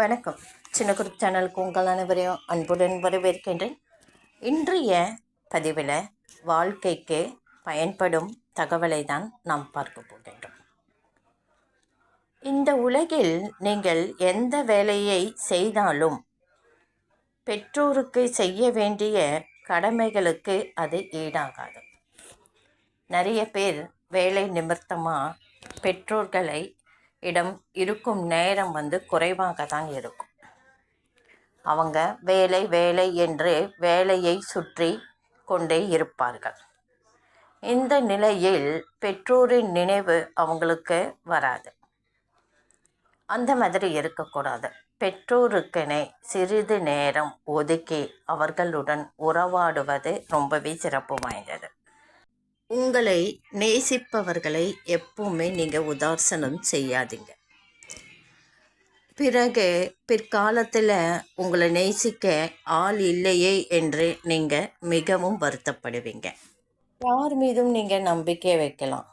வணக்கம். சின்ன குரூப் சேனலுக்கு உங்கள் அனைவரையும் அன்புடன் வரவேற்கின்றேன். இன்றைய பதிவில் வாழ்க்கைக்கு பயன்படும் தகவலை தான் நாம் பார்க்க போகின்றோம். இந்த உலகில் நீங்கள் எந்த வேலையை செய்தாலும் பெற்றோருக்கு செய்ய வேண்டிய கடமைகளுக்கு அது ஈடாகாது. நிறைய பேர் வேலை நிமித்தமாக பெற்றோர்களை இடம் இருக்கும் நேரம் வந்து குறைவாக தான் இருக்கும். அவங்க வேலை வேலை என்று வேலையை சுற்றி கொண்டே இருப்பார்கள். இந்த நிலையில் பெற்றோரின் நினைவு அவங்களுக்கு வராது. அந்த மாதிரி இருக்கக்கூடாது. பெற்றோருக்கெனே சிறிது நேரம் ஒதுக்கி அவர்களுடன் உறவாடுவது ரொம்பவே சிறப்பு வாய்ந்தது. உங்களை நேசிப்பவர்களை எப்பவுமே நீங்கள் உதாசனம் செய்யாதீங்க. பிறகு பிற்காலத்தில் உங்களை நேசிக்க ஆள் இல்லையே என்று நீங்கள் மிகவும் வருத்தப்படுவீங்க. யார் மீதும் நீங்கள் நம்பிக்கை வைக்கலாம்.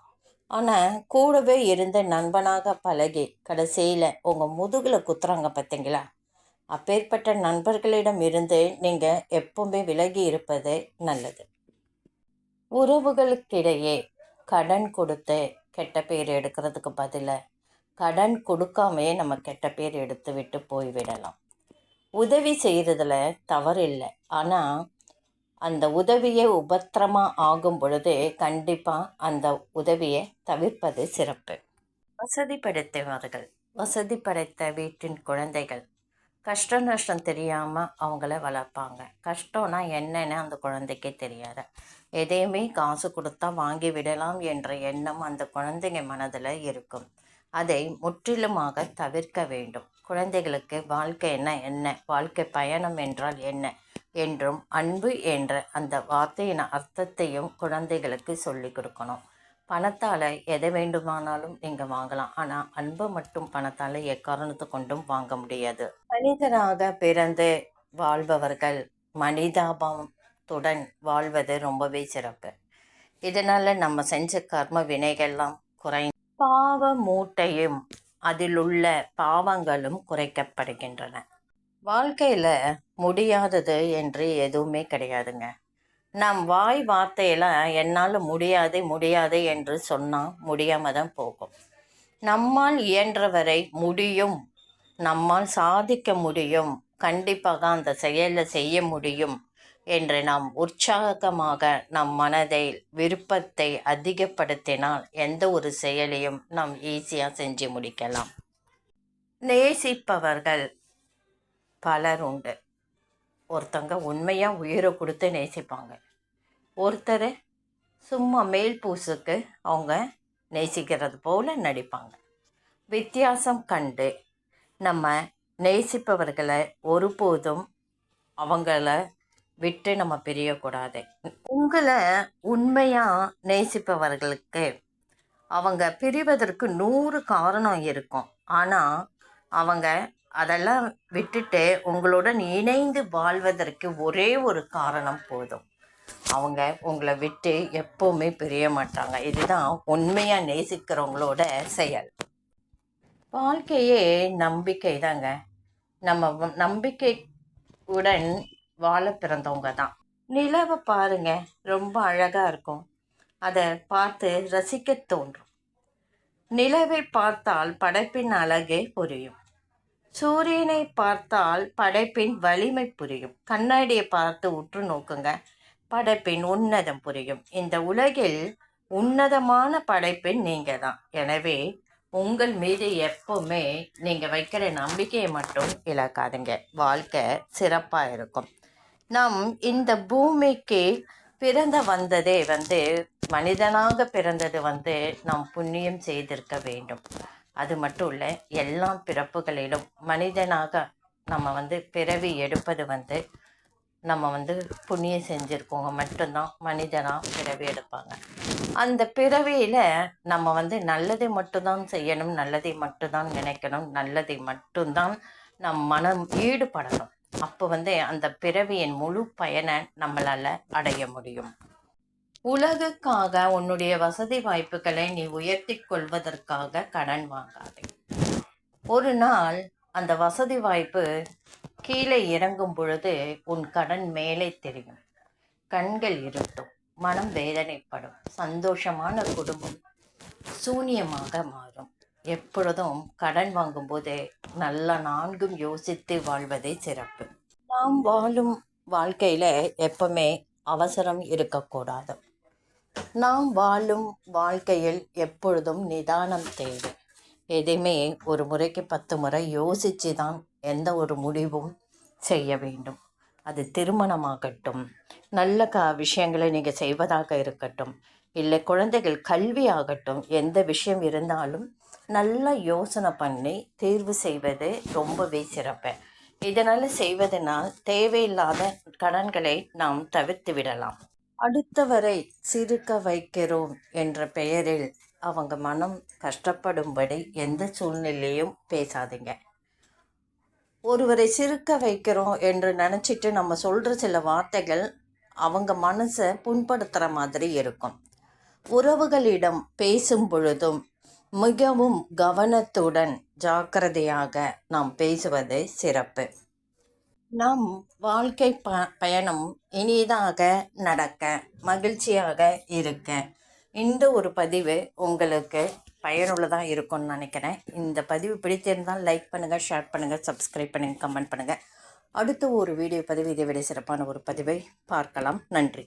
ஆனால் கூடவே இருந்த நண்பனாக பழகி கடைசியில் உங்கள் முதுகில் குத்துறாங்க பார்த்தீங்களா அப்பேற்பட்ட நண்பர்களிடம் இருந்து நீங்கள் எப்பவுமே விலகி இருப்பது நல்லது. உறவுகளுக்கிடையே கடன் கொடுத்து கெட்ட பேர் எடுக்கிறதுக்கு பதிலாக கடன் கொடுக்காமையே நம்ம கெட்ட பேர் எடுத்து விட்டு போய்விடலாம். உதவி செய்கிறதுல தவறு இல்லை. ஆனால் அந்த உதவியை உபத்திரமாக ஆகும் பொழுது கண்டிப்பாக அந்த உதவியை தவிர்ப்பது சிறப்பு. வசதி படைத்தவர்கள் வசதி படைத்த வீட்டின் குழந்தைகள் கஷ்ட நஷ்டம் தெரியாமல் அவங்கள வளர்ப்பாங்க. கஷ்டம்னா என்னன்னு அந்த குழந்தைக்கே தெரியாது. எதையுமே காசு கொடுத்தா வாங்கி விடலாம் என்ற எண்ணம் அந்த குழந்தைங்க மனதில் இருக்கும். அதை முற்றிலுமாக தவிர்க்க வேண்டும். குழந்தைகளுக்கு வாழ்க்கை என்ன என்ன? வாழ்க்கை பயணம் என்றால் என்ன? என்றும் அன்பு என்ற அந்த வார்த்தையின் அர்த்தத்தையும் குழந்தைகளுக்கு சொல்லிக் கொடுக்கணும். பணத்தால் எதை வேண்டுமானாலும் நீங்கள் வாங்கலாம். ஆனால் அன்பை மட்டும் பணத்தால் எக்காரணத்து கொண்டும் வாங்க முடியாது. மனிதராக பிறந்து வாழ்பவர்கள் மனிதாபத்துடன் வாழ்வது ரொம்பவே சிறப்பு. இதனால் நம்ம செஞ்ச கர்ம வினைகள்லாம் குறை பாவ மூட்டையும் அதிலுள்ள பாவங்களும் குறைக்கப்படுகின்றன. வாழ்க்கையில் முடியாதது என்று எதுவுமே கிடையாதுங்க. நம் வாய் வார்த்தையில் என்னால் முடியாது முடியாது என்று சொன்னால் முடியாமல் தான் போகும். நம்மால் இயன்றவரை முடியும். நம்மால் சாதிக்க முடியும். கண்டிப்பாக அந்த செயலை செய்ய முடியும் என்று நாம் உற்சாகமாக நம் மனதை விருப்பத்தை அதிகப்படுத்தினால் எந்த ஒரு செயலையும் நாம் ஈஸியாக செஞ்சு முடிக்கலாம். நேசிப்பவர்கள் பலர் உண்டு. ஒருத்தங்க உண்மையாக உயிரை கொடுத்து நேசிப்பாங்க. ஒருத்தர் சும்மா மேல் பூசுக்கு அவங்க நேசிக்கிறது போல் நடிப்பாங்க. வித்தியாசம் கண்டு நம்ம நேசிப்பவர்களை ஒருபோதும் அவங்கள விட்டு நம்ம பிரியக்கூடாது. உங்களை உண்மையாக நேசிப்பவர்களுக்கு அவங்க பிரிவதற்கு நூறு காரணம் இருக்கும். ஆனால் அவங்க அதெல்லாம் விட்டுட்டு உங்களுடன் இணைந்து வாழ்வதற்கு ஒரே ஒரு காரணம் போதும். அவங்க உங்களை விட்டு எப்போவுமே பிரிய மாட்டாங்க. இதுதான் உண்மையாக நேசிக்கிறவங்களோட செயல். வாழ்க்கையே நம்பிக்கை தாங்க. நம்ம நம்பிக்கையுடன் வாழ பிறந்தவங்க தான். நிலவை பாருங்க. ரொம்ப அழகாக இருக்கும். அதை பார்த்து ரசிக்க தோன்றும். நிலவை பார்த்தால் படைப்பின் அழகே புரியும். சூரியனை பார்த்தால் படைப்பின் வலிமை புரியும். கண்ணாடியை பார்த்து உற்று நோக்குங்க. படைப்பின் உன்னதம் புரியும். இந்த உலகில் உன்னதமான படைப்பின் நீங்கள் தான் எனவே உங்கள் மீது எப்பவுமே நீங்கள் வைக்கிற நம்பிக்கையை மட்டும் இழக்காதுங்க. வாழ்க்கை சிறப்பாக இருக்கும். நம் இந்த பூமிக்கு பிறந்த வந்ததே வந்து மனிதனாக பிறந்தது வந்து நாம் புண்ணியம் செய்திருக்க வேண்டும். அது மட்டும் இல்லை எல்லா பிறப்புகளிலும் மனிதனாக நம்ம வந்து பிறவி எடுப்பது வந்து நம்ம வந்து புண்ணியம் செஞ்சுருக்கோங்க. மட்டும்தான் மனிதனாக பிறவி எடுப்பாங்க. அந்த பிறவியில் நம்ம வந்து நல்லதை மட்டும்தான் செய்யணும் நல்லதை மட்டும்தான் நினைக்கணும் நல்லதை மட்டும்தான் நம் மனம் ஈடுபடணும். அப்போ வந்து அந்த பிறவியின் முழு பயனை நம்மளால் அடைய முடியும். உலகுக்காக உன்னுடைய வசதி வாய்ப்புகளை நீ உயர்த்தி கொள்வதற்காக கடன் வாங்காதே. ஒரு நாள் அந்த வசதி வாய்ப்பு கீழே இறங்கும் பொழுது உன் கடன் மேலே தெரியும். கண்கள் இருட்டும் மனம் வேதனைப்படும் சந்தோஷமான குடும்பம் சூனியமாக மாறும். எப்பொழுதும் கடன் வாங்கும்போது நல்லா நான்கும் யோசித்து வாழ்வதே சிறப்பு. நாம் வாழும் வாழ்க்கையில் எப்பவுமே அவசரம் இருக்கக்கூடாது. நாம் வாழும் வாழ்க்கையில் எப்பொழுதும் நிதானம் தேவை. எதையுமே ஒரு முறைக்கு பத்து முறை யோசித்து தான் எந்த ஒரு முடிவும் செய்ய வேண்டும். அது திருமணமாகட்டும் நல்ல க விஷயங்களை நீங்கள் செய்வதாக இருக்கட்டும் இல்லை குழந்தைகள் கல்வி ஆகட்டும் எந்த விஷயம் இருந்தாலும் நல்லா யோசனை பண்ணி தேர்வு செய்வது ரொம்பவே சிறப்பு. இதனால் செய்வதனால் தேவையில்லாத கடன்களை நாம் தவிர்த்து விடலாம். அடுத்தவரை சிரிக்க வைக்கிறோம் என்ற பெயரில் அவங்க மனம் கஷ்டப்படும்படி எந்த சூழ்நிலையும் பேசாதீங்க. ஒருவரை சிரிக்க வைக்கிறோம் என்று நினச்சிட்டு நம்ம சொல்கிற சில வார்த்தைகள் அவங்க மனசை புண்படுத்துகிற மாதிரி இருக்கும். உறவுகளிடம் பேசும் பொழுதும் மிகவும் கவனத்துடன் ஜாக்கிரதையாக நாம் பேசுவது சிறப்பு. நம் வாழ்க்கை ப பயணம் இனிதாக நடக்க மகிழ்ச்சியாக இருக்க. இந்த ஒரு பதிவு உங்களுக்கு பயனுள்ளதாக இருக்கும்னு நினைக்கிறேன். இந்த பதிவு பிடித்திருந்தால் லைக் பண்ணுங்கள் ஷேர் பண்ணுங்கள் சப்ஸ்கிரைப் பண்ணுங்கள் கமெண்ட் பண்ணுங்கள் அடுத்த ஒரு வீடியோ பதிவு இதை விட சிறப்பான ஒரு பதிவை பார்க்கலாம். நன்றி.